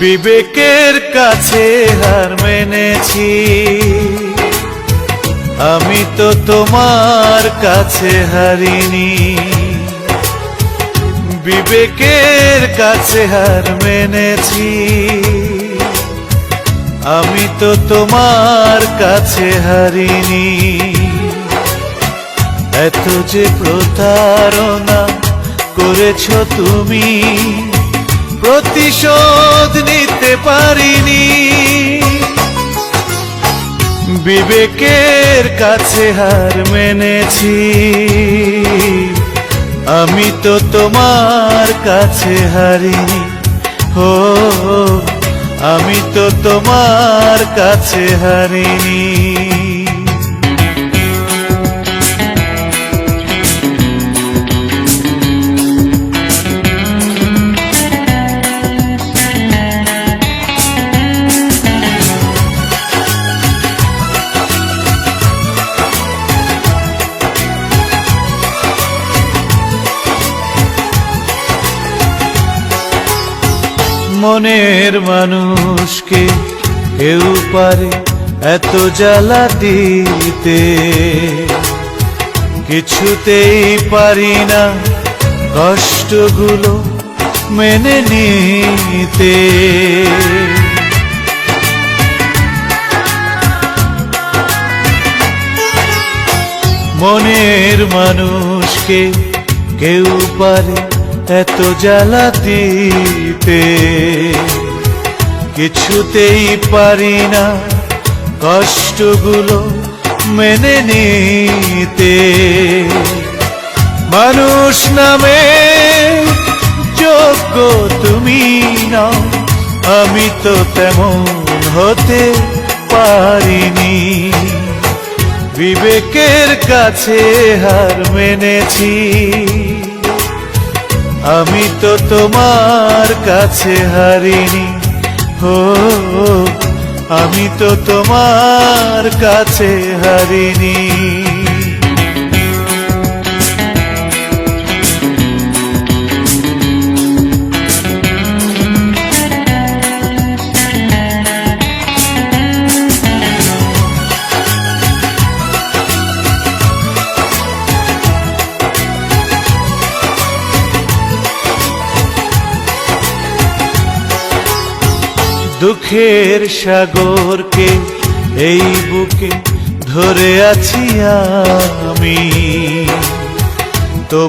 বিবেকের কাছে হার মেনেছি। আমি তো তোমার কাছে হারিনি। বিবেকের কাছে হার মেনেছি। আমি তো তোমার কাছে হারিনি। এত যে প্রতারণা করেছ তুমি প্রতিশোধ নিতে পারিনি। বিবেকের কাছে হার মেনেছি। আমি তো তোমার কাছে হারিনি। হো আমি তো তোমার কাছে হারিনি। মনের মানুষকে কেউ পারে এত জ্বালা দিতে। কিছুতেই পারি না কষ্টগুলো মেনে নিতে। মনের মানুষকে কেউ পারে এত জ্বালা দিতে কিছুতেই পারি না কষ্টগুলো মেনে নিতে। মানুষ নামে যোগ্য তুমি নাও, আমি তো তেমন হতে পারিনি। বিবেকের কাছে হার মেনেছি। আমি তো তোমার কাছে হারিনি। হো আমি তো তোমার কাছে হারিনি। দুঃখের সাগরকে এই বুকে ধরে আছি আমি। তো